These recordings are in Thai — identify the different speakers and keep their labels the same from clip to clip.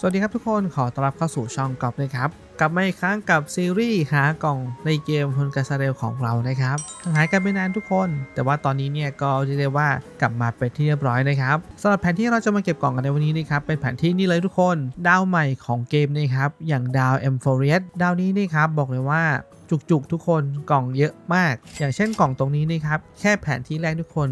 Speaker 1: สวัสดีครับทุกคนขอต้อนรับเข้าสู่ช่องกอบเลยครับกลับมาอีกครั้งกับซีรีส์หากล่องในเกมพลกาซาเรลของเรานะครับหางหายกันไปนานทุกคน แต่ว่าตอนนี้เนี่ยก็เรียกได้ว่ากลับมาเป็นที่เรียบร้อยนะครับสำหรับแผนที่เราจะมาเก็บกล่องกันในวันนี้นะครับเป็นแผนที่นี่เลยทุกคน ดาวใหม่ของเกมนะครับอย่างดาว m 4 r i u s ดาวนี้นี่ครับบอกเลยว่าจุกๆ ทุกคนกล่องเยอะมาก อย่างเช่นกล่องตรงนี้นะครับแค่แผนที่แรกทุกคน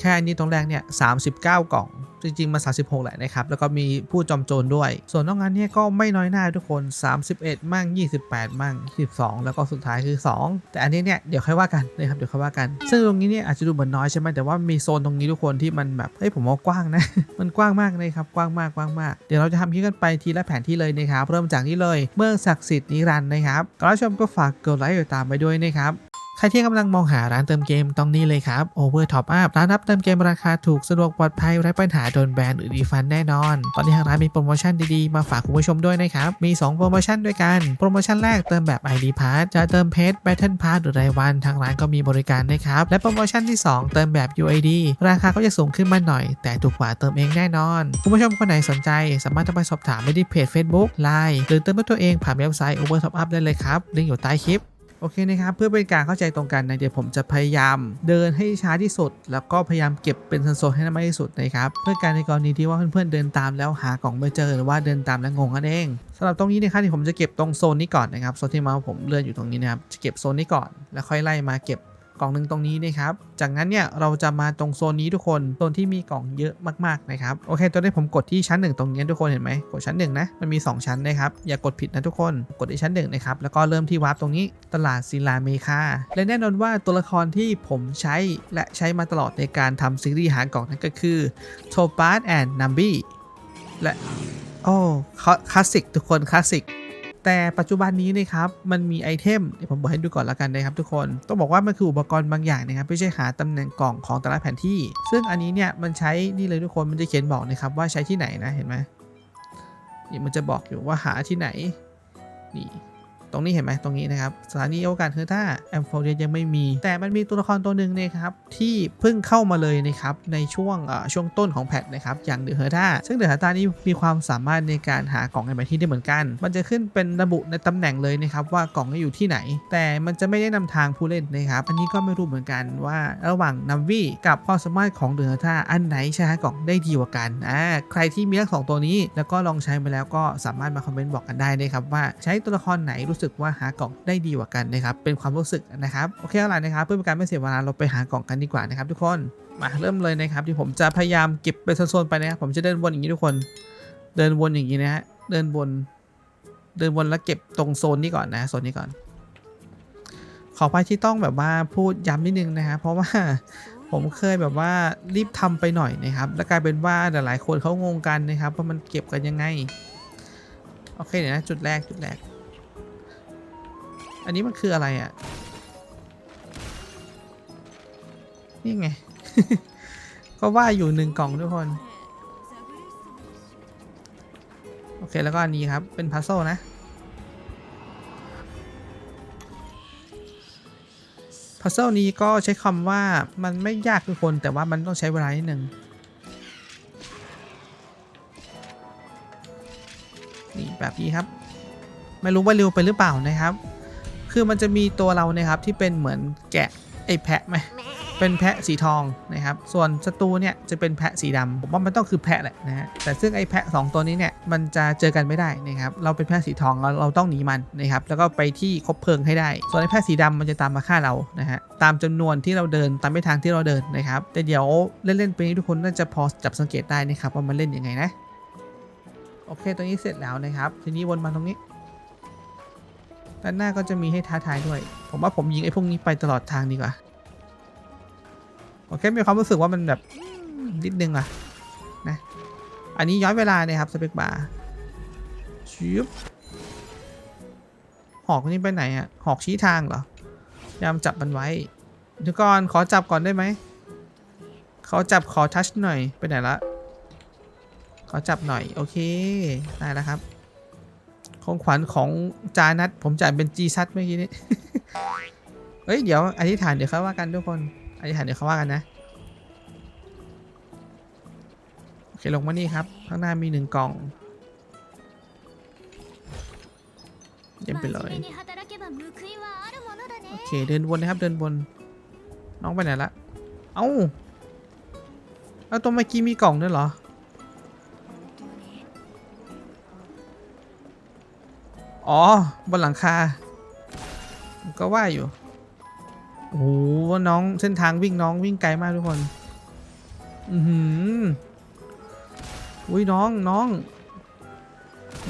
Speaker 1: แค่นี้ตรงแรกเนี่ย39กล่อง จริง ๆ มา 36 แหละนะครับ แล้วก็มีผู้จอมโจรด้วย ส่วนนอกนั้นเนี่ยก็ไม่น้อยหน้าทุกคน 31 มั่ง 28 มั่ง 12 แล้วก็สุดท้ายคือ 2 แต่อันนี้เนี่ยเดี๋ยวค่อยว่ากันนะครับเดี๋ยวค่อยว่ากัน ซึ่งตรงนี้เนี่ยอาจจะดูเหมือนน้อยใช่ไหมแต่ว่ามีโซนตรงนี้ทุกคนที่มันแบบเฮ้ยผมว่ากว้างนะ มันกว้างมากเลยครับกว้างมากกว้างมากเดี๋ยวเราจะทำคลิปกันไปทีละแผนที่เลยนะครับเริ่มจากนี้เลย เมืองศักดิ์สิทธิ์นิรันดร์นะครับก่อนรับชมก็ฝากกดไลค์กดติดตามไปด้วยนะครับ ครที่กำลังมองหาร้านเติมเกมต้องนี่เลยครับ Over Top Up ร้านรับเติมเกมราคาถูกสะดวกปลอดภัยไร้ปัญหาโดนแบนหรือรีฟันแน่นอน ตอนนี้ทางร้านมีโปรโมชั่นดีๆ มาฝากคุณผู้ชมด้วยนะครับ มี 2 โปรโมชั่นด้วยกัน โปรโมชั่นแรกเติมแบบ ID Pass จะเติมเพชร Battle Pass หรือรายวันทางร้านก็มีบริการนะครับ และโปรโมชั่นที่ 2 เติมแบบ UID ราคาก็จะสูงขึ้นมาหน่อย แต่ถูกกว่าเติมเองแน่นอน คุณผู้ชมคนไหนสนใจ สามารถไปสอบถามได้ที่เพจ Facebook Line หรือเติมด้วยตัวเองผ่านเว็บไซต์ Over Top Up ได้เลยครับลิงก์อยู่ใต้คลิป โอเคนะครับเพื่อเป็นการเข้าใจตรงกันนะเดี๋ยวผมจะพยายามเดินให้ช้าที่สุด แล้วก็พยายามเก็บเป็นโซนๆให้ได้มากที่สุดนะครับเพื่อการในกรณีที่ว่าเพื่อนๆเดินตามแล้วหากล่องไม่เจอหรือว่าเดินตามแล้วงงกันเองสำหรับตรงนี้นะครับที่ผมจะเก็บตรงโซนนี้ก่อนนะครับโซนที่เมาผมเลื่อนอยู่ตรงนี้นะครับจะเก็บโซนนี้ก่อนแล้วค่อยไล่มาเก็บ กล่องหนึ่งตรงนี้นะครับ จากนั้นเนี่ยเราจะมาตรงโซนนี้ทุกคนโซนที่มีกล่องเยอะมากๆนะครับโอเคตัวนี้ผมกดที่ชั้นหนึ่งตรงนี้ทุกคนเห็นไหมกดชั้นหนึ่งนะมันมี 2 ชั้นนะครับอย่ากดผิดนะทุกคนกดที่ชั้นหนึ่งนะครับแล้วก็เริ่มที่วาร์ปตรงนี้ตลาดศิลาเมคาและแน่นอนว่าตัวละครที่ผมใช้และใช้มาตลอดในการทำซีรีส์หากล่องนั้นก็คือโทปาร์แอนด์นัมบี้และโอ้คลาสสิกทุกคนคลาสสิก แต่ปัจจุบันนี้นะครับมันมีไอเทมเดี๋ยวผมบอกให้ดูก่อนละกันนะครับทุกคนต้องบอกว่ามันคืออุปกรณ์บางอย่างนะครับไม่ใช่หาตำแหน่งกล่องของแต่ละแผนที่ ซึ่งอันนี้เนี่ยมันใช้นี่เลยทุกคนมันจะเขียนบอกนะครับว่าใช้ที่ไหนนะเห็นไหมนี่มันจะบอกอยู่ว่าหาที่ไหนนี่ ตรงนี้เห็นไหมตรงนี้นะครับสถานีโอกาสเฮอร์ท่าแอมโฟเรียยังไม่มี แต่มันมีตัวละครตัวหนึ่งนะครับที่เพิ่งเข้ามาเลยนะครับในช่วงช่วงต้นของแพทนะครับอย่างเดอะเฮอร์ท่าซึ่งเดอะเฮอร์ท่านี้มีความสามารถในการหากล่องในแผนที่ได้เหมือนกัน มันจะขึ้นเป็นระบุในตำแหน่งเลยนะครับว่ากล่องอยู่ที่ไหน แต่มันจะไม่ได้นำทางผู้เล่นนะครับอันนี้ก็ไม่รู้เหมือนกันว่าระหว่างนัมวี่กับความสามารถของเดอะเฮอร์ท่าอันไหนใช้หากล่องได้ดีกว่ากันอ่าใครที่มีทั้งสองตัวนี้ แล้วก็ลองใช้มาแล้วก็สามารถมาคอมเมนต์บอกกันได้นะครับว่าใช้ตัวละครไหนรู้สึกว่าหากล่องได้ดีกว่ากันนะครับเป็นความรู้สึกนะครับโอเคเอาล่ะนะครับเพื่อเป็นการไม่เสียเวลาเราไปหากล่องกันดีกว่านะครับทุกคนมาเริ่มเลยนะครับที่ผมจะพยายามเก็บเป็นโซนๆไปนะครับผมจะเดินวนอย่างนี้ทุกคน เดินวนอย่างนี้นะฮะเดินวนเดินวนแล้วเก็บตรงโซนนี้ก่อนนะโซนนี้ก่อน ขอไปที่ต้องแบบว่าพูดย้ำนิดนึงนะครับเพราะว่าผมเคยแบบว่ารีบทำไปหน่อยนะครับ แล้วกลายเป็นว่าหลายๆคนเขางงกันนะครับว่ามันเก็บกันยังไง โอเคเดี๋ยวนะจุดแรกจุดแรก อันนี้มันคืออะไรอะ่ะ นี่ไง ก็ว่าอยู่หนึ่งกล่องทุกคน โอเคแล้วก็อันนี้ครับ เป็นพัซโซนะ พัซเซิลนี้ก็ใช้คำว่ามันไม่ยากทุกคน แต่ว่ามันต้องใช้เวลานิดนึงนี่แบบนี้ครับ ไม่รู้ว่าเร็วไปหรือเปล่านะครับ คือมันจะมีตัวเรานะครับที่เป็นเหมือนแกะไอ้แพะไหมเป็นแพะสีทองนะครับ ส่วนศัตรูเนี่ยจะเป็นแพะสีดำผมว่ามันต้องคือแพะแหละนะฮะ แต่ซึ่งไอ้แพะสองตัวนี้เนี่ยมันจะเจอกันไม่ได้นะครับ เราเป็นแพะสีทองเราเราต้องหนีมันนะครับ แล้วก็ไปที่คบเพลิงให้ได้ ส่วนไอ้แพะสีดำมันจะตามมาฆ่าเรา นะฮะ ตามจำนวนที่เราเดินตามไปทางที่เราเดินนะครับ แต่เดี๋ยวเล่นๆไปนี้ทุกคนน่าจะพอจับสังเกตได้นะครับว่ามันเล่นยังไงนะ โอเคตรงนี้เสร็จแล้วนะครับ ทีนี้วนมาตรงนี้ ด้านหน้าก็จะมีให้ท้าทายด้วย ผมว่าผมยิงไอ้พวกนี้ไปตลอดทางดีกว่าโอเคมีความรู้สึกว่ามันแบบนิดนึงอะนะ อันนี้ย้อนเวลาเนี่ยครับสเปกบาร์ชิบหอกนี่ไปไหนอะหอกชี้ทางเหรอยามจับมันไว้เดี๋ยวก่อนขอจับก่อนได้ไหมขอจับขอทัชหน่อยไปไหนละขอจับหน่อย โอเค ได้แล้วครับ ของขวัญของจานัทผมจ่ายเป็นจีซัทเมื่อกี้นี้ เฮ้ย เดี๋ยวอธิษฐานเดี๋ยวเขาว่ากันทุกคน อธิษฐานเดี๋ยวเขาว่ากันนะ โอเคลงมานี่ครับ ข้างหน้ามีหนึ่งกล่องเยี่ไปเลย โอเคเดินบนนะครับเดินบนน้องไปไหนละ เอ้า แล้วตัวเมื่อกี้มีกล่องด้วยเหรอ อ๋อบนหลังคา ก็ว่าอยู่โอ้โหน้องเส้นทางวิ่งน้องวิ่งไกลมากทุกคน อือหืออุ้ยน้องน้อง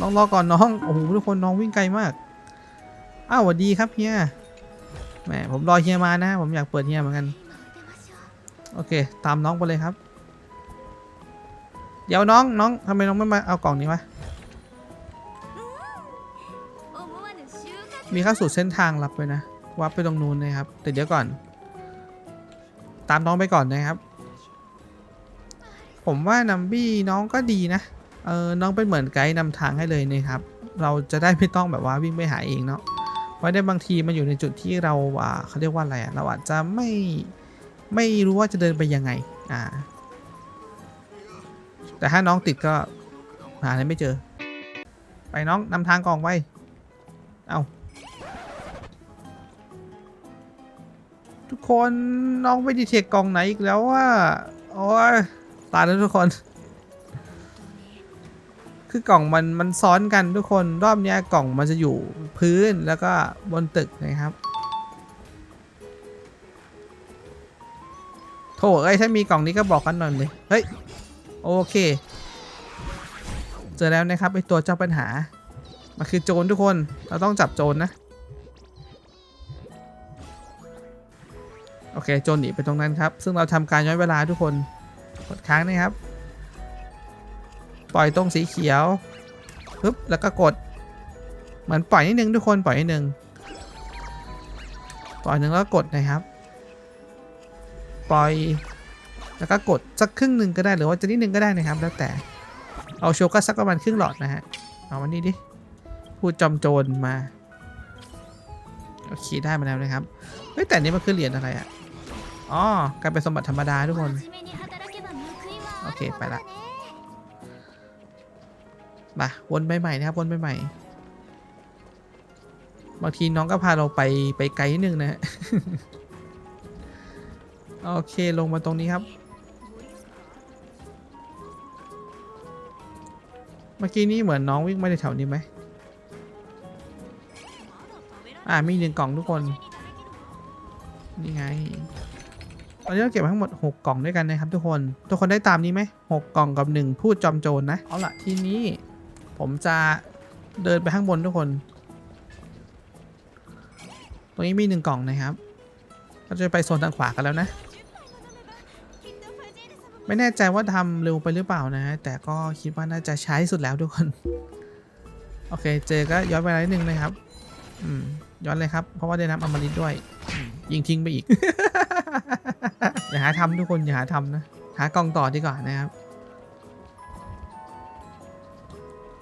Speaker 1: น้องรอก่อนน้อง โอ้โหทุกคนน้องวิ่งไกลมาก อ้าวสวัสดีครับเฮีย แหมผมรอเฮียมานะ ผมอยากเปิดเฮียเหมือนกัน โอเค ตามน้องไปเลยครับ เดี๋ยวน้องน้องทำไมน้องไม่มาเอากล่องนี้วะ มีเข้าสู่เส้นทางลับไปนะ วับไปตรงนู้นนะครับ แต่เดี๋ยวก่อน ตามน้องไปก่อนนะครับ ผมว่านัมบี้น้องก็ดีนะ เออ น้องเป็นเหมือนไกด์นำทางให้เลยนะครับ เราจะได้ไม่ต้องแบบว่าวิ่งไปหาเองเนาะเพราะได้บางทีมันอยู่ในจุดที่เราอ่าเขาเรียกว่าอะไรอะเราอาจจะไม่ไม่รู้ว่าจะเดินไปยังไง อ่า แต่ถ้าน้องติดก็หาอะไรไม่เจอ ไปน้องนำทางกองไว้ เอา ทุกคนน้องไปดีเทคกล่องไหนอีกแล้วว่าโอ้ยตายแล้วทุกคน คือกล่องมันมันซ้อนกันทุกคนรอบนี้กล่องมันจะอยู่พื้นแล้วก็บนตึกนะครับโถเอ้ยถ้ามีกล่องนี้ก็บอกกันหน่อยเลยเฮ้ยโอเค เจอแล้วนะครับไอตัวเจ้าปัญหามันคือโจรทุกคนเราต้องจับโจรนะ โอเคโจรหนีไปตรงนั้นครับ ซึ่งเราทำการย้อนเวลาทุกคนกดค้างนะครับ ปล่อยตรงสีเขียวปึ๊บแล้วก็กด เหมือนปล่อยนิดนึงทุกคนปล่อยนิดนึงปล่อยหนึ่งแล้วกดนะครับ ปล่อยแล้วก็กดสักครึ่งหนึ่งก็ได้หรือว่าจะนิดนึงก็ได้นะครับ แล้วแต่เอาโชก็สักประมาณครึ่งหลอดนะฮะเอาวันนี้ดิพูดจอมโจรมาโอเคได้มาแล้วนะครับเฮ้ยแต่นี่มันคือเหรียญอะไรอะ อ๋อกลายเป็นสมบัติธรรมดาทุกคน โอเคไปละมาวนไปใหม่นะครับวนไปใหม่บางทีน้องก็พาเราไปไปไกลนิดนึงนะ โอเคลงมาตรงนี้ครับ เมื่อกี้นี้เหมือนน้องวิ่งมาในแถวนี้ไหมอ่ามีหนึ่งกล่องทุกคน นี่ไง ตอนนี้เราเก็บทั้งหมด 6 กล่องด้วยกันนะครับทุกคน ทุกคนได้ตามนี้ไหมหกกล่องกับ 1 พูดจอมโจรนะ เอาล่ะทีนี้ ผมจะเดินไปข้างบนทุกคน ตรงนี้มีหนึ่งกล่องนะครับ เราจะไปโซนทางขวากันแล้วนะ ไม่แน่ใจว่าทำเร็วไปหรือเปล่านะ แต่ก็คิดว่าน่าจะใช้สุดแล้วทุกคน โอเค เจอก็ย้อนไปนิดนึงนะครับ อืม ย้อนเลยครับ เพราะว่าได้น้ำอมฤตด้วย ยิงทิ้งไปอีก อย่าหาทำทุกคนอย่าหาทำนะ หากล่องต่อดีกว่านะครับ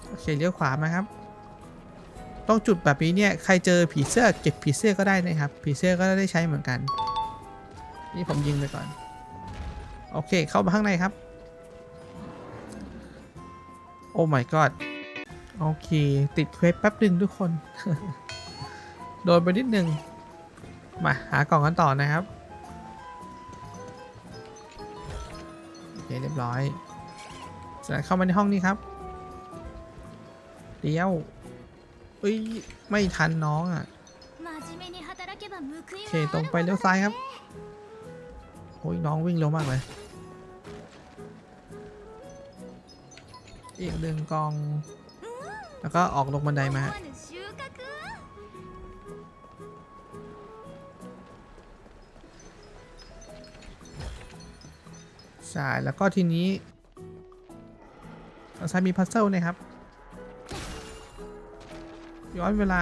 Speaker 1: โอเคเลี้ยวขวามาครับ ต้องจุดแบบนี้เนี่ยใครเจอผีเสื้อเก็บผีเสื้อก็ได้นะครับ ผีเสื้อก็ได้ใช้เหมือนกัน นี่ผมยิงไปก่อน โอเคเข้ามาข้างในครับ โอ้ my god โอเค ติดเควสแป๊บหนึ่งทุกคน โดนไปนิดนึง มาหากล่องกันต่อนะครับ เรียบร้อยจากนั้เข้ามาในห้องนี้ครับเลี้ยวเอ้ย ไม่ทันน้องอะ่ะ โอเค ตรงไปเลี้ยวซ้ายครับ โอ้ย น้องวิ่งเร็วมากเลย อีกหนึ่งกอง แล้วก็ออกลงบันไดมา ใช่แล้วก็ทีนี้เราใช้มีพัซเซิลนะครับ ย้อนเวลา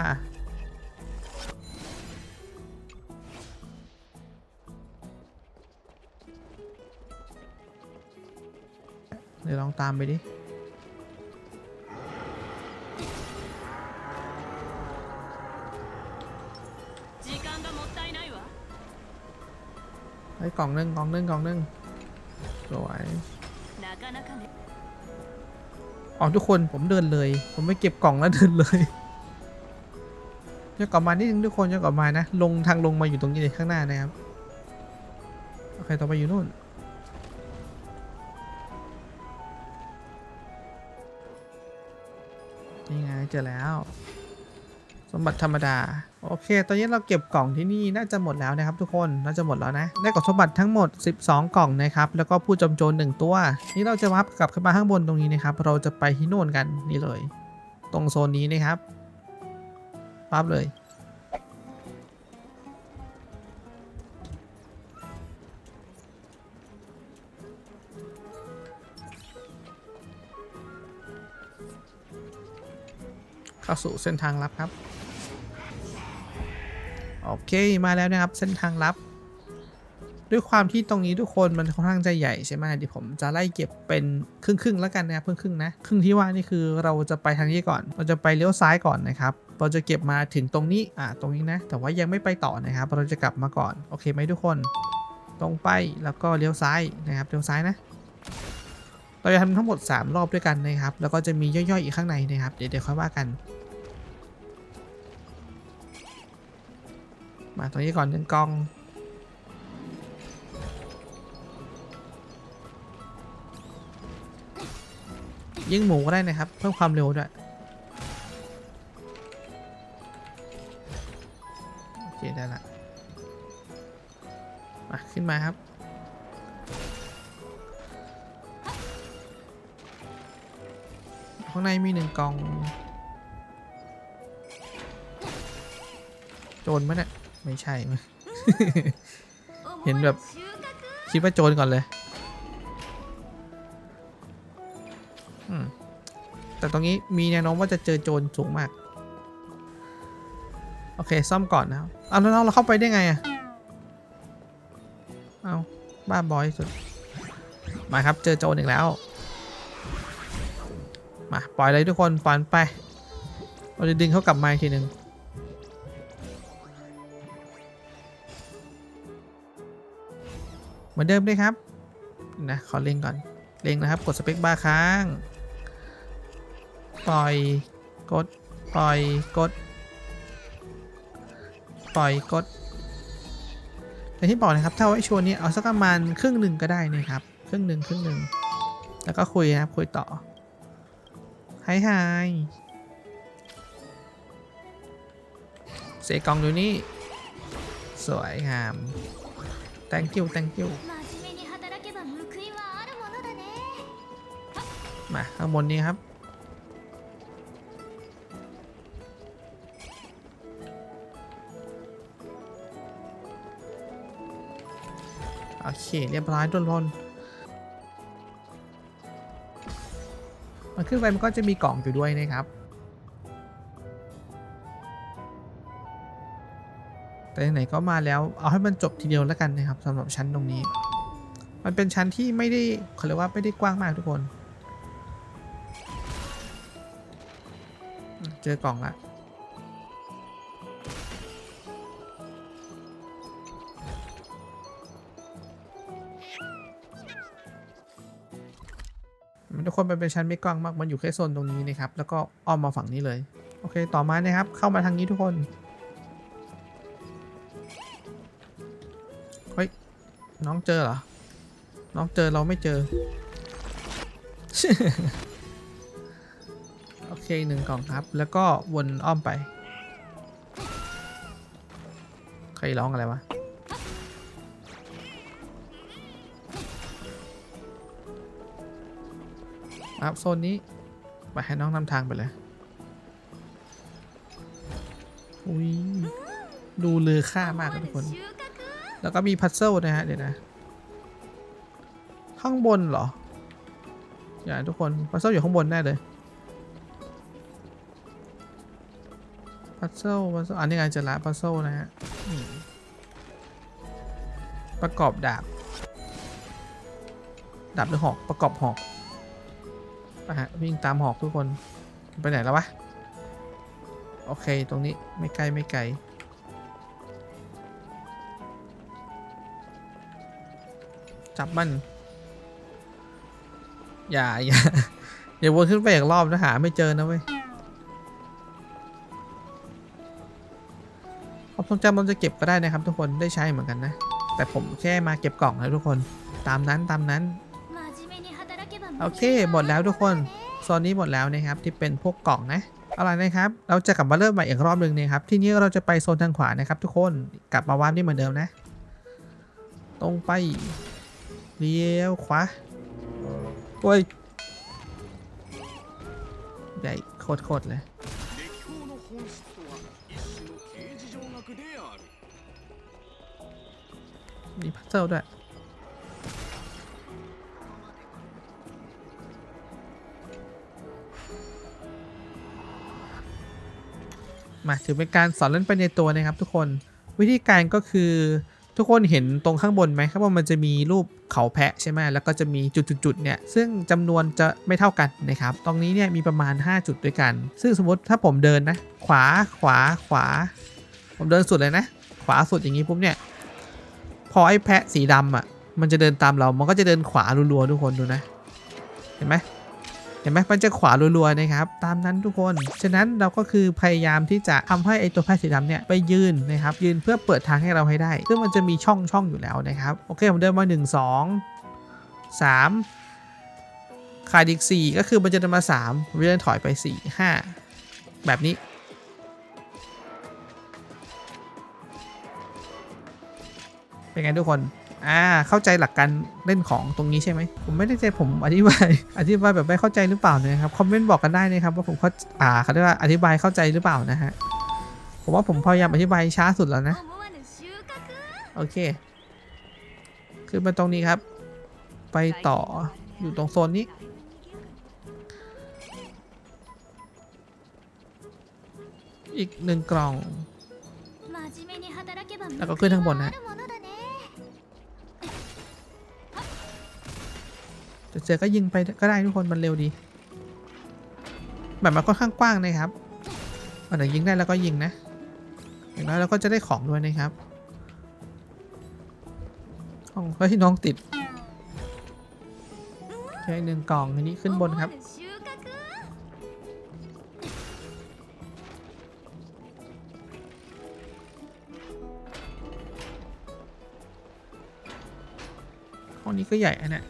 Speaker 1: เดี๋ยวลองตามไปดิไอ้กล่องหนึ่งกล่องหนึ่งกล่องหนึ่ง วยอ๋อทุกคนผมเดินเลย ผมไม่เก็บกล่องแล้วเดินเลยยังกลับมานิดนึงทุกคนยังกลับมานะ ลงทางลงมาอยู่ตรงนี้เลยข้างหน้านะครับโอเคต่อไปอยู่นู่นนี่ไงเจอแล้ว สมบัติธรรมดา โอเค ตอนนี้เราเก็บกล่องที่นี่น่าจะหมดแล้วนะครับทุกคน น่าจะหมดแล้วนะ ได้กล่องสมบัติทั้งหมด 12 กล่องนะครับ แล้วก็ผู้จำโจรหนึ่งตัว นี่เราจะวับกลับขึ้นมาข้างบนตรงนี้นะครับ เราจะไปที่โน่นกันนี่เลย ตรงโซนนี้นะครับปั๊บเลย เข้าสู่เส้นทางลับครับ โอเคมาแล้วนะครับเส้นทางลับ ด้วยความที่ตรงนี้ทุกคนมันค่อนข้างจะใหญ่ใช่ไหมเดี๋ยวผมจะไล่เก็บเป็นครึ่งครึ่งๆแล้วกันนะครับครึ่งครึ่งๆนะครึ่งที่ว่านี่คือเราจะไปทางนี้ก่อน เราจะไปเลี้ยวซ้ายก่อนนะครับเราจะเก็บมาถึงตรงนี้อ่าตรงนี้นะ แต่ว่ายังไม่ไปต่อนะครับ เราจะกลับมาก่อนโอเคไหมทุกคน ตรงไปแล้วก็เลี้ยวซ้ายนะครับเลี้ยวซ้ายนะเราจะทำทั้งหมด 3 รอบด้วยกันนะครับ แล้วก็จะมีย่อยๆอีกข้างในนะครับ เดี๋ยวเดี๋ยวค่อยว่ากัน มาตรงนี้ก่อนหนึ่งกล่อง ยิงหมูก็ได้นะครับ เพิ่มความเร็วด้วย โอเค ได้ละ มา ขึ้นมาครับข้างในมีหนึ่งกล่อง โจรมั้ยเนี่ย ไม่ใช่ เห็นแบบ คิดว่าโจรก่อนเลยแต่ตรงนี้มีแนวโน้มว่าจะเจอโจรสูงมาก โอเค ซ่อมก่อนนะเอาแล้วเราเข้าไปได้ไงอะเอาบ้าบอยสุด มาครับเจอโจรอีกแล้ว มา ปล่อยเลยทุกคนฝันไป เราจะดึงเขากลับมาอีกทีหนึ่ง มือนเดิมเลยครับ นะ ขอเล็งก่อน เล็งนะครับ กดสเปคบาร์ค้าง ปล่อย กด ปล่อย กด ปล่อย กดแต่ที่บอกนะครับ ถ้าไว้ชวร์นี้เอาสักประมาณครึ่งหนึ่งก็ได้นะครับ ครึ่งหนึ่งครึ่งหนึ่ง แล้วก็คุยนะครับ คุยต่อไฮไฮเสกกล่องอยู่นี่ สวยงาม thank you thank you มาข้างบนนี้ครับ โอเค เรียบร้อยทุนพลมันขึ้นไปมันก็จะมีกล่องอยู่ด้วยนะครับ แต่ไหนๆก็มาแล้วเอาให้มันจบทีเดียวแล้วกันนะครับสำหรับชั้นตรงนี้ มันเป็นชั้นที่ไม่ได้เขาเรียกว่าไม่ได้กว้างมากทุกคน เจอกล่องละมันทุกคนมันเป็นชั้นไม่กว้างมาก มันอยู่แค่โซนตรงนี้นะครับ แล้วก็อ้อมมาฝั่งนี้เลย โอเค ต่อมานะครับ เข้ามาทางนี้ทุกคน น้องเจอเหรอ น้องเจอเราไม่เจอ โอเคหนึ่งกล่องครับ แล้วก็วนอ้อมไป ใครร้องอะไรวะครับโซนนี้ ไปให้น้องนำทางไปเลย อุ้ยดูเลือค่ามากทุกคน แล้วก็มีพัซเซิลนะฮะ เดี๋ยวนะ ข้างบนเหรอ อย่าทุกคน พัซเซิลอยู่ข้างบนแน่เลย พัซเซิลพัซเซิลอันนี้ไงเจะละพัซเซิลนะฮะ ประกอบดาบ ดาบหรือหอก ประกอบหอกนะฮะวิ่งตามหอกทุกคน ไปไหนแล้ววะ โอเค ตรงนี้ไม่ไกลไม่ไกล จับมัน อย่าอย่าอย่าวนขึ้นไปอีกรอบนะหาไม่เจอนะเว้ยความทรงจำมันจะเก็บก็ได้นะครับ ทุกคนได้ใช้เหมือนกันนะ แต่ผมแค่มาเก็บกล่องนะทุกคนตามนั้นตามนั้น โอเคหมดแล้วทุกคนโซนนี้หมดแล้วนะครับที่เป็นพวกกล่องนะอาล่ะนะครับ เราจะกลับมาเริ่มใหม่อีกรอบหนึ่งนะครับ ที่นี้เราจะไปโซนทางขวานะครับ ทุกคน กลับมาวาร์ปนี่เหมือนเดิมนะ ตรงไป เลี้ยวขวาโอ้ยใหญ่โคตรๆเลยมีพัซเซิลด้วยมาถือเป็นการสอนเล่นไปในตัวนะครับทุกคน วิธีการก็คือ ทุกคนเห็นตรงข้างบนไหมครับว่ามันจะมีรูปเขาแพะใช่ไหมแล้วก็จะมีจุดๆเนี่ยซึ่งจำนวนจะไม่เท่ากันนะครับตรงนี้เนี่ยมีประมาณ 5 จุดด้วยกัน ซึ่งสมมติถ้าผมเดินนะ ขวาขวาขวา ผมเดินสุดเลยนะ ขวาสุดอย่างนี้ปุ๊บเนี่ยพอไอ้แพะสีดำอะมันจะเดินตามเรา มันก็จะเดินขวารัวๆทุกคนดูนะ เห็นไหม เห็นไหมมันจะขวารัวๆนะครับ ตามนั้นทุกคน ฉะนั้นเราก็คือพยายามที่จะทำให้ไอตัวแพะสีดำเนี่ยไปยืนนะครับ ยืนเพื่อเปิดทางให้เราให้ได้ ซึ่งมันจะมีช่องช่องอยู่แล้วนะครับ โอเค ผมเดินมา 1 2 3ขาดอีก 4 ก็คือมันจะเดินมา3ผมเดินถอยไป 4 5 แบบนี้เป็นไงทุกคน อ่า เข้าใจหลักการเล่นของตรงนี้ใช่ไหม ผมไม่ได้ใจผมอธิบาย อธิบายแบบไม่เข้าใจหรือเปล่านะครับ คอมเมนต์บอกกันได้นะครับว่าผมเขาอ่าเขาเรียกว่าอธิบายเข้าใจหรือเปล่านะฮะ ผมว่าผมพยายามอธิบายช้าสุดแล้วนะ โอเคคือนมาตรงนี้ครับ ไปต่อ อยู่ตรงโซนนี้อีกหนึ่งกล่อง แล้
Speaker 2: วก็ขึ้นข้างบน
Speaker 1: นะ เสือก็ยิงไปก็ได้ทุกคนมันเร็วดี แบบมันค่อนข้างกว้างนะครับอันไหนยิงได้แล้วก็ยิงนะอย่างน้อยเราก็จะได้ของด้วยนะครับของเฮ้ยน้องติดใช่หนึ่งกล่องอันนี้ขึ้นบนครับห้องนี้ก็ใหญ่อันเนี้ย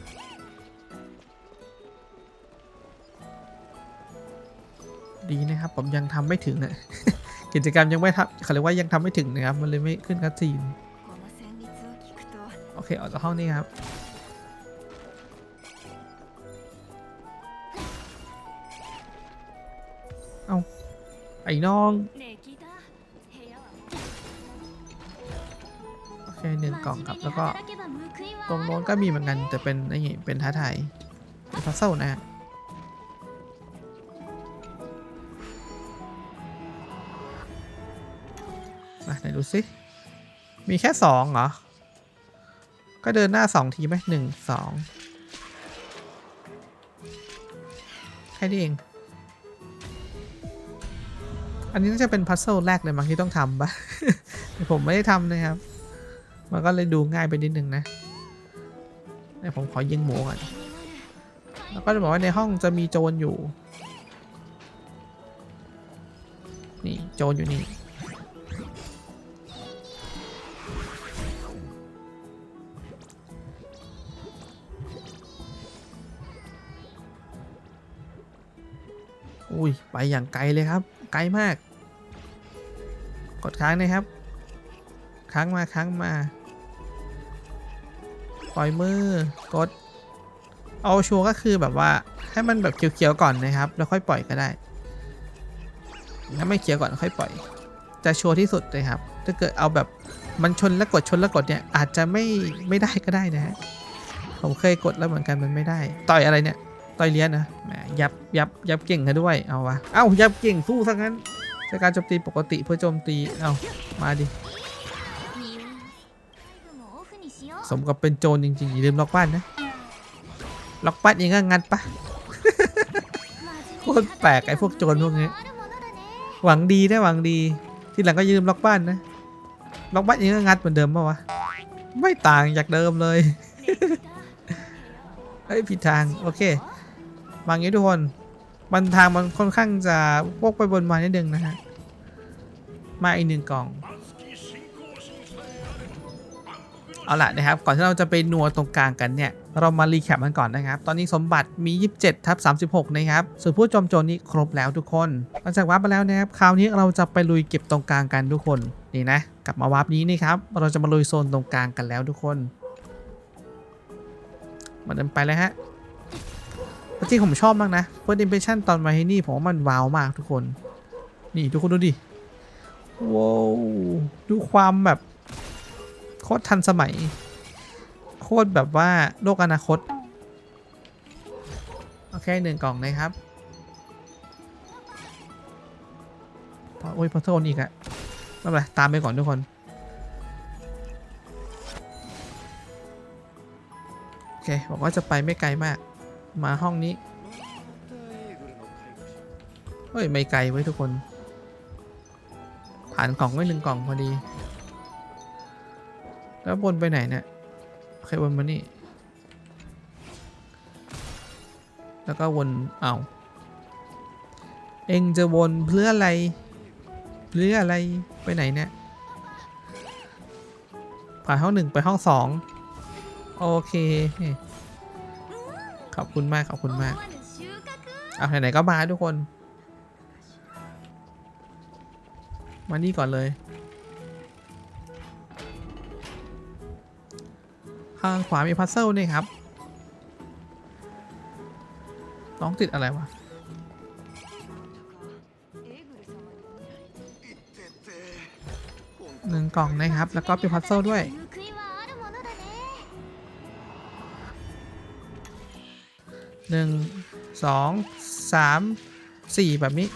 Speaker 1: ดีนะครับผมยังทำไม่ถึงนะกิจกรรมยังไม่ทำเขาเรียกว่ายังทำไม่ถึงนะครับ มันเลยไม่ขึ้นคัตซีนโอเคออกจากห้องนี้ครับเอาไอ้น้องโอเคหนึ่งกล่องครับแล้วก็ตรงโน้นก็มีเหมือนกันแต่เป็นไอ้เป็นท้าทายเป็นพัซเซิลนะฮะ ดูสิ มีแค่สองเหรอ ก็เดินหน้าสองทีไหมหนึ่งสองแค่นี้เอง อันนี้น่าจะเป็นพัซเซิลแรกเลยมั้งที่ต้องทำปะผมไม่ได้ทำนะครับ มันก็เลยดูง่ายไปนิดนึงนะเดี๋ยวผมขอยิงหมูก่อน แล้วก็จะบอกว่าในห้องจะมีโจรอยู่ นี่ โจรอยู่นี่ อุ้ยไปอย่างไกลเลยครับ ไกลมาก กดค้างนะครับ ค้างมาค้างมา ปล่อยมือกด เอาชัวร์ก็คือแบบว่าให้มันแบบเขียวๆก่อนนะครับ แล้วค่อยปล่อยก็ได้ถ้าไม่เขียวก่อนค่อยปล่อย จะชัวร์ที่สุดเลยครับ ถ้าเกิดเอาแบบมันชนแล้วกดชนแล้วกดเนี่ยอาจจะไม่ไม่ได้ก็ได้นะฮะผมเคยกดแล้วเหมือนกันมันไม่ได้ ต่อยอะไรเนี่ย ต่อยเลี้ยนนะแหมยับยับยับเก่งกันด้วย เอาวะ เอายับเก่งสู้ซะงั้นใช้การโจมตีปกติเพื่อโจมตี เอามาดิ สมกับเป็นโจรจริงๆอย่าลืมล็อกบ้านนะ ล็อกบ้านเองก็งัดปะโคตรแปลกไอ้พวกโจรพวกนี้ หวังดีนะหวังดี ที่หลังก็ยืมล็อกบ้านนะ ล็อกบ้านเองก็งัดเหมือนเดิมปะวะ ไม่ต่างจากเดิมเลย เฮ้ยผิดทาง โอเค มางี้ทุกคนมันทางมันค่อนข้างจะวกไปบนมานิดนึงนะฮะ มาอีกหนึ่งกล่อง เอาล่ะนะครับ ก่อนที่เราจะไปนัวตรงกลางกันเนี่ย เรามารีแคปมันก่อนนะครับ ตอนนี้สมบัติมี 27ทับ36 นะครับ ส่วนผู้จอมโจรนี้ครบแล้วทุกคน หลังจากวาร์ปมาแล้วนะครับ คราวนี้เราจะไปลุยเก็บตรงกลางกันทุกคน นี่นะ กลับมาวาร์ปนี้นี่ครับ เราจะมาลุยโซนตรงกลางกันแล้วทุกคน มาเดินไปเลยฮะ จริงๆผมชอบมากนะ First Impression ตอนมาที่นี่ผมว่ามันว้าวมากทุกคน นี่ทุกคนดูดิว้าวดูความแบบโคตรทันสมัย โคตรแบบว่าโลกอนาคต โอเคหนึ่งกล่องนะครับพอโอ้ยพอโทษอีกอะไม่เป็นไรตามไปก่อนทุกคนโอเคบอกว่าจะไปไม่ไกลมาก มาห้องนี้ เฮ้ย ไม่ไกลไว้ทุกคน ผ่านกล่องไว้หนึ่งกล่องพอดี แล้ววนไปไหนเนี่ยโอเควนมานี่ แล้วก็วนเอาเองจะวนเพื่ออะไร เพื่ออะไรไปไหนเนี่ย ผ่านห้องหนึ่งไปห้องสองโอเค ขอบคุณมากขอบคุณมากเอาไหนๆก็มาทุกคน มานี่ก่อนเลย ข้างขวามีพัซเซิลนี่ครับ น้องติดอะไรวะหนึ่งกล่องนะครับ แล้วก็เป็นพัซเซิลด้วย หนึ่งสองสามสี่แบบนี้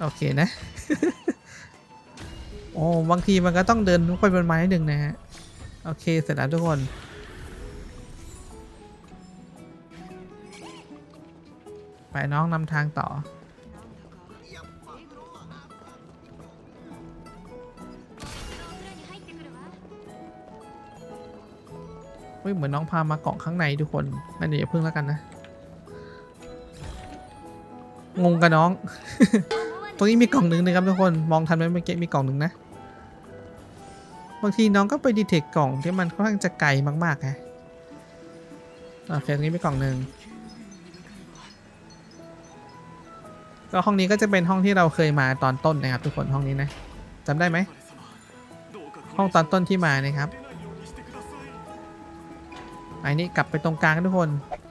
Speaker 1: โอเคนะ โอ้บางทีมันก็ต้องเดินไปบนไม้หนึ่งนะฮะ โอเค เสร็จแล้วทุกคนไปน้องนำทางต่อ ฮ้ยเหมือนน้องพามากล่องข้างในทุกคนนั่นเดี๋ยวอย่าพึ่งแล้วกันนะ งงกับน้อง ตรงนี้มีกล่องหนึ่งนะครับทุกคน มองทันไหมเมื่อกี้มีกล่องหนึ่งนะ บางทีน้องก็ไปดีเทคกล่องที่มันค่อนข้างจะไกลมากๆฮะโอเคตรงนี้มีกล่องหนึ่งก็ห้องนี้ก็จะเป็นห้องที่เราเคยมาตอนต้นนะครับ ทุกคนห้องนี้นะจำได้ไหม ห้องตอนต้นที่มานะครับ อันนี้กลับไปตรงกลางทุกคน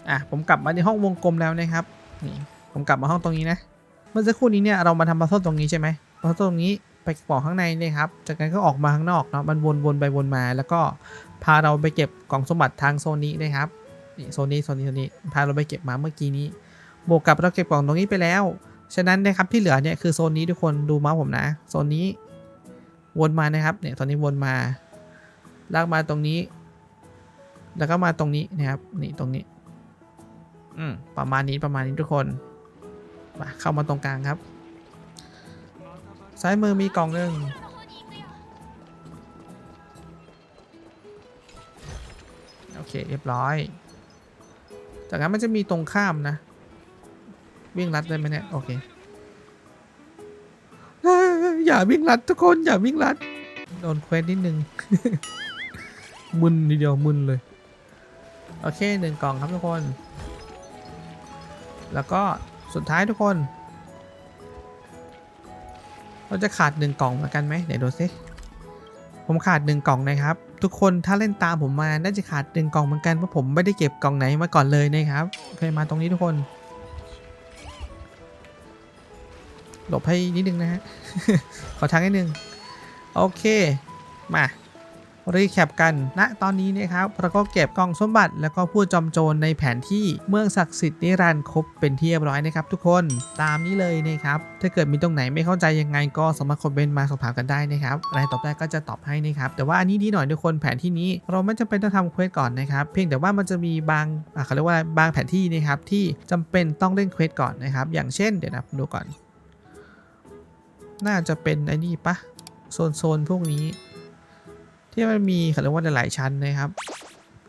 Speaker 1: อะผมกลับมาในห้องวงกลมแล้วนะครับ นี่ผมกลับมาห้องตรงนี้นะ เมื่อสักครู่นี้เนี่ยเรามาทำพัซเซิลตรงนี้ใช่ไหมพัซเซิลตรงนี้ไปปอกข้างในเลยครับ จากนั้นก็ออกมาข้างนอกเนาะ มันวนวนไปวนมา แล้วก็พาเราไปเก็บกล่องสมบัติทางโซนนี้นะครับ นี่โซนนี้โซนนี้โซนนี้ พาเราไปเก็บมาเมื่อกี้นี้ บวกกับเราเก็บกล่องตรงนี้ไปแล้ว ฉะนั้นนะครับที่เหลือเนี่ยคือโซนนี้ทุกคนดูมาผมนะ โซนนี้วนมานะครับ เนี่ยตอนนี้วนมาลากมาตรงนี้ แล้วก็มาตรงนี้นะครับ นี่ตรงนี้ อืมประมาณนี้ประมาณนี้ทุกคนมาเข้ามาตรงกลางครับ ซ้ายมือมีกล่องหนึ่งโอเคเรียบร้อย จากนั้นมันจะมีตรงข้ามนะ วิ่งรัดได้ไหมเนี่ย โอเค อย่าวิ่งรัดทุกคนอย่าวิ่งรัด โดนเควสนิดนึง มึนทีเดียวมึนเลย โอเคหนึ่งกล่องครับทุกคน แล้วก็สุดท้ายทุกคน เราจะขาดหนึ่งกล่องเหมือนกันไหมไหนดูสิผมขาดหนึ่งกล่องนะครับ ทุกคนถ้าเล่นตามผมมาน่าจะขาดหนึ่งกล่องเหมือนกันเพราะผมไม่ได้เก็บกล่องไหนมาก่อนเลยนะครับเคยมาตรงนี้ทุกคน หลบให้นิดนึงนะฮะขอทางนิดนึงโอเคมา รีแคปกันณตอนนี้นะครับเราก็เก็บกองสมบัติ แล้วก็ผู้จอมโจรในแผนที่เมืองศักดิ์สิทธิ์นิรันดร์ครบเป็นที่เรียบร้อยนะครับทุกคนตามนี้เลยนะครับถ้าเกิดมีตรงไหนไม่เข้าใจยังไงก็สามารถคอมเมนต์มาสอบถามกันได้นะครับอะไรตอบได้ก็จะตอบให้นะครับแต่ว่าอันนี้ดีหน่อยทุกคนแผนที่นี้เราไม่จำเป็นต้องทำเควสก่อนนะครับเพียงแต่ว่ามันจะมีบางอะเขาเรียกว่าบางแผนที่นะครับที่จำเป็นต้องเล่นเควสก่อนนะครับอย่างเช่นเดี๋ยวนะดูก่อน น่าจะเป็นไอ้นี่ปะโซนโซนพวกนี้ ที่มันมีเขาเรียกว่าหลายๆชั้นนะครับ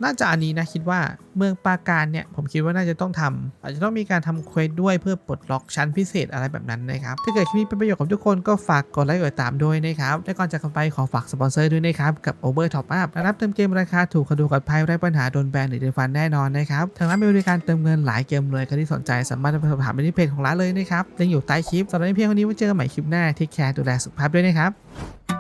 Speaker 1: น่าจะอันนี้นะคิดว่าเมืองปราการเนี่ยผมคิดว่าน่าจะต้องทำอาจจะต้องมีการทำเควสด้วยเพื่อปลดล็อกชั้นพิเศษอะไรแบบนั้นนะครับ ถ้าเกิดคลิปนี้เป็นประโยชน์กับทุกคนก็ฝากกดไลค์กดติดตามด้วยนะครับและก่อนจากกันไปขอฝากสปอนเซอร์ด้วยนะครับ กับ Over Top Up รับเติมเกมราคาถูกขดูกับภัยไร้ปัญหาโดนแบนหรือโดนฟันแน่นอนนะครับทางร้านมีบริการเติมเงินหลายเกมเลยใครที่สนใจสามารถไปสอบถามไปที่เพจของร้านเลยนะครับลิงก์อยู่ใต้คลิปสำหรับวันเพียงเท่านี้ไว้เจอกันใหม่คลิปหน้าที่แคร์ดูแลสุขภาพด้วยนะครับ